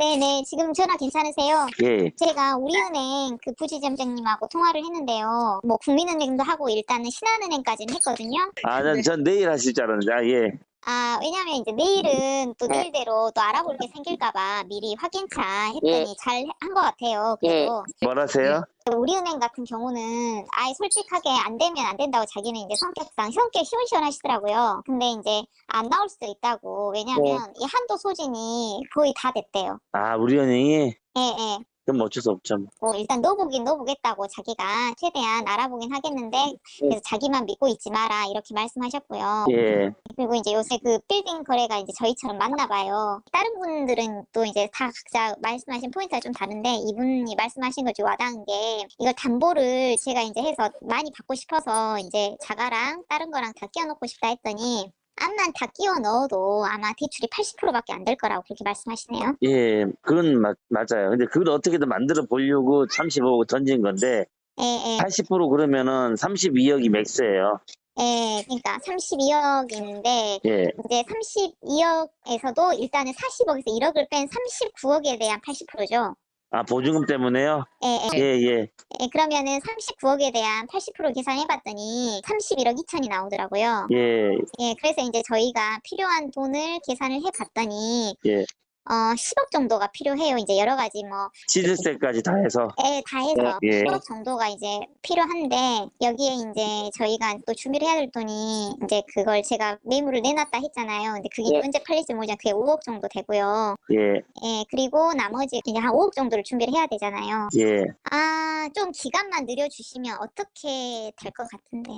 네네, 지금 전화 괜찮으세요? 예. 제가 우리은행 그 부지점장님하고 통화를 했는데요. 뭐 국민은행도 하고 일단은 신한은행까지는 했거든요. 아, 전, 전 내일 하실 줄 알았는데, 아, 예. 아, 왜냐면 이제 내일은 또 네. 내일대로 또 알아볼 게 생길까봐 미리 확인차 했더니 예. 잘한 것 같아요. 그리고 뭐라세요? 우리은행 같은 경우는 아예 솔직하게 안 되면 안 된다고 자기는 이제 성격상 성격 시원시원하시더라고요. 근데 이제 안 나올 수도 있다고. 왜냐면 네. 이 한도 소진이 거의 다 됐대요. 아, 우리 은행이? 예, 예. 그럼 어쩔 수 없죠. 뭐 일단 넣어보긴 넣어보겠다고 자기가 최대한 알아보긴 하겠는데 그래서 자기만 믿고 있지 마라 이렇게 말씀하셨고요. 예. 그리고 이제 요새 그 빌딩 거래가 이제 저희처럼 맞나 봐요. 다른 분들은 또 이제 다 각자 말씀하신 포인트가 좀 다른데 이분이 말씀하신 거좀 와닿은 게 이걸 담보를 제가 이제 해서 많이 받고 싶어서 이제 자가랑 다른 거랑 다 끼워놓고 싶다 했더니 암만 다 끼워 넣어도 아마 대출이 80%밖에 안 될 거라고 그렇게 말씀하시네요. 예, 그건 맞, 맞아요. 근데 그걸 어떻게든 만들어 보려고 35억 던진 건데, 예, 예. 80% 그러면은 32억이 맥스예요. 예, 그러니까 32억인데 예. 이제 32억에서도 일단은 40억에서 1억을 뺀 39억에 대한 80%죠. 아, 보증금 때문에요? 예, 예. 예, 예. 예, 그러면은 39억에 대한 80% 계산해봤더니 31억 2천이 나오더라고요. 예, 예, 그래서 이제 저희가 필요한 돈을 계산을 해봤더니 예. 어 10억 정도가 필요해요. 이제 여러 가지 뭐 시드세까지 다 해서. 예, 다 해서 예, 예. 10억 정도가 이제 필요한데 여기에 이제 저희가 또 준비를 해야 될 돈이 이제 그걸 제가 매물을 내놨다 했잖아요. 근데 그게 예. 언제 팔릴지 모르지만 그게 5억 정도 되고요. 예, 예, 그리고 나머지 이제 한 5억 정도를 준비를 해야 되잖아요. 예. 아, 좀 기간만 늘려주시면 어떻게 될 것 같은데.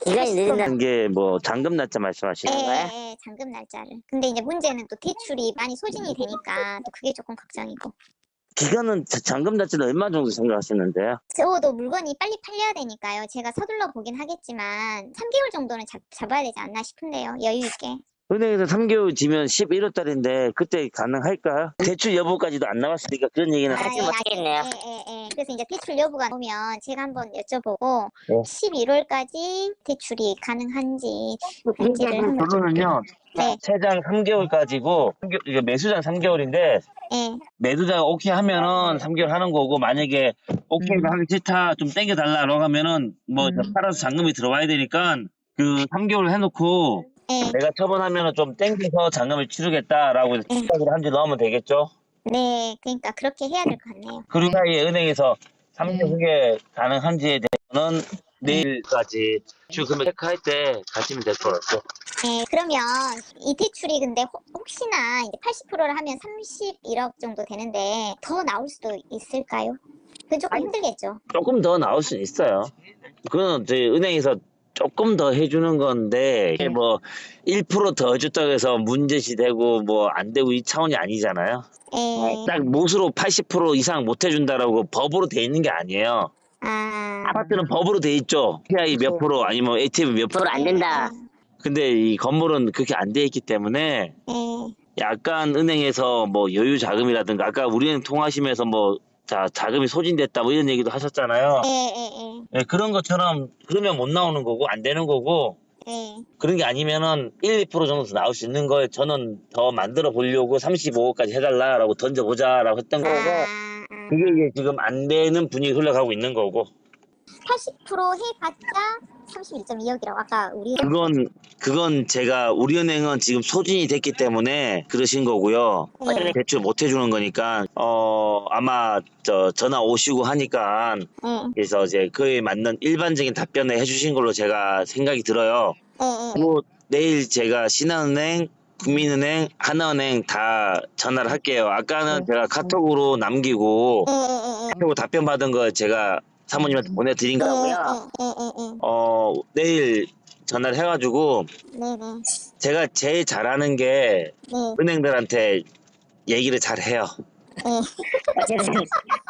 기간이 느린다. 게 뭐, 잔금 날짜 말씀하시는 예, 거예요? 예, 예, 잔금 날짜를. 근데 이제 문제는 또 대출이 많이 소진이 되니까 또 그게 조금 걱정이고. 기간은, 자- 잔금 날짜는 얼마 정도 생각하시는데요? 저도 물건이 빨리 팔려야 되니까요. 제가 서둘러 보긴 하겠지만 3개월 정도는 잡, 잡아야 되지 않나 싶은데요. 여유 있게. 은행에서 3개월 지면 11월 달인데, 그때 가능할까요? 대출 여부까지도 안 나왔으니까 그런 얘기는 아, 하지 예, 마. 못하겠네요. 예, 예, 예. 그래서 이제 대출 여부가 오면 제가 한번 여쭤보고 네. 11월까지 대출이 가능한지 결제를 한번 결론은요, 네, 세장 3개월까지고, 이게 매수장 3개월인데, 예, 매도자가 오케이 하면은 3개월 하는 거고 만약에 오케이 음. 하기 싫다 좀 땡겨달라고 하면은 뭐 음. 팔아서 잔금이 들어와야 되니까 그 3개월 해놓고 예. 내가 처분하면은 좀 땡겨서 잔금을 치르겠다라고 생각을 한줄 넣으면 되겠죠. 네, 그러니까 그렇게 해야 될 것 같네요. 그리고 사이에 은행에서 3개월 음. 후에 가능한지에 대해서는 내일까지 주 금액 체크할 때 가시면 될 것 같고. 네, 그러면 이 대출이 근데 혹- 혹시나 이제 80%를 하면 31억 정도 되는데 더 나올 수도 있을까요? 그건 조금 힘들겠죠. 조금 더 나올 수는 있어요. 그건 저희 은행에서 조금 더 해주는 건데 이게 뭐 1%더 해줬다고 해서 문제시 되고 뭐 안 되고 이 차원이 아니잖아요. 예. 딱 못으로 80% 이상 못 해준다라고 법으로 돼 있는 게 아니에요. 아, 아파트는 법으로 돼 있죠. PI 몇 프로 아니면 ATM 몇 프로. 안 된다. 근데 이 건물은 그렇게 안 돼 있기 때문에 예. 약간 은행에서 뭐 여유 자금이라든가 아까 우리은행 통하시면서 뭐 자, 자금이 소진됐다 뭐 이런 얘기도 하셨잖아요. 예, 예, 예. 예, 그런 것처럼 그러면 못 나오는 거고 안 되는 거고 예. 그런 게 아니면은 1, 2% 정도 나올 수 있는 거에 저는 더 만들어 보려고 35억까지 해달라라고 던져보자라고 했던 거고 아, 아. 그게 이제 지금 안 되는 분위기 흘러가고 있는 거고 80% 해봤자 31.2억이라고 아까 우리 그건 그건 제가 우리은행은 지금 소진이 됐기 때문에 그러신 거고요 예, 대출 못 해주는 거니까 어 아마 저 전화 오시고 하니까 예, 그래서 이제 그에 맞는 일반적인 답변을 해주신 걸로 제가 생각이 들어요. 예, 예. 그리고 내일 제가 신한은행, 국민은행, 하나은행 다 전화를 할게요. 아까는 제가 카톡으로 남기고 예. 카톡으로 답변 받은 거 제가 사모님한테 보내드린 예, 거고요. 예, 예, 예, 어 내일 전화를 해가지고 예. 네, 네, 제가 제일 잘하는 게 네, 은행들한테 얘기를 잘 해요. 예. 어쨌든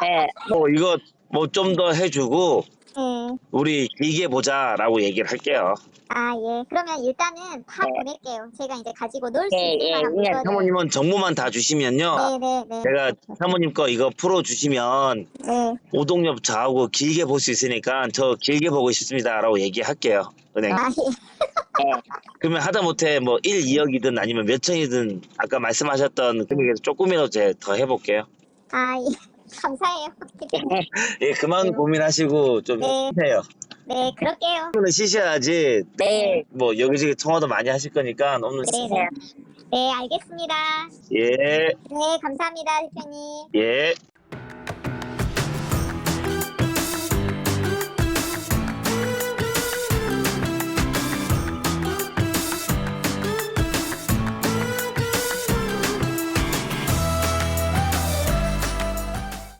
예, 뭐 이거 뭐 좀 더 해주고 네. 우리 길게 보자라고 얘기를 할게요. 아, 예. 그러면 일단은 다 네. 보낼게요. 제가 이제 가지고 놀 수 예, 있을 예, 만한 예. 물건을. 사모님은 정보만 다 주시면요. 네, 네, 네. 제가 사모님 거 이거 풀어 주시면 네. 오동엽 저하고 길게 볼 수 있으니까 저 길게 보고 싶습니다라고 얘기할게요. 은행. 아, 예. 그러면 하다못해 뭐 1, 2억이든 아니면 몇 천이든 아까 말씀하셨던 금액에서 조금이라도 더 해볼게요. 아, 예. 감사해요. 예, 그만 고민하시고 좀 네. 해요. 네, 그럴게요. 오늘 쉬셔야지 네. 뭐 여기저기 통화도 많이 하실 거니까 오늘 네, 쉬- 네. 네, 알겠습니다. 예, 네, 감사합니다, 대표님. 예.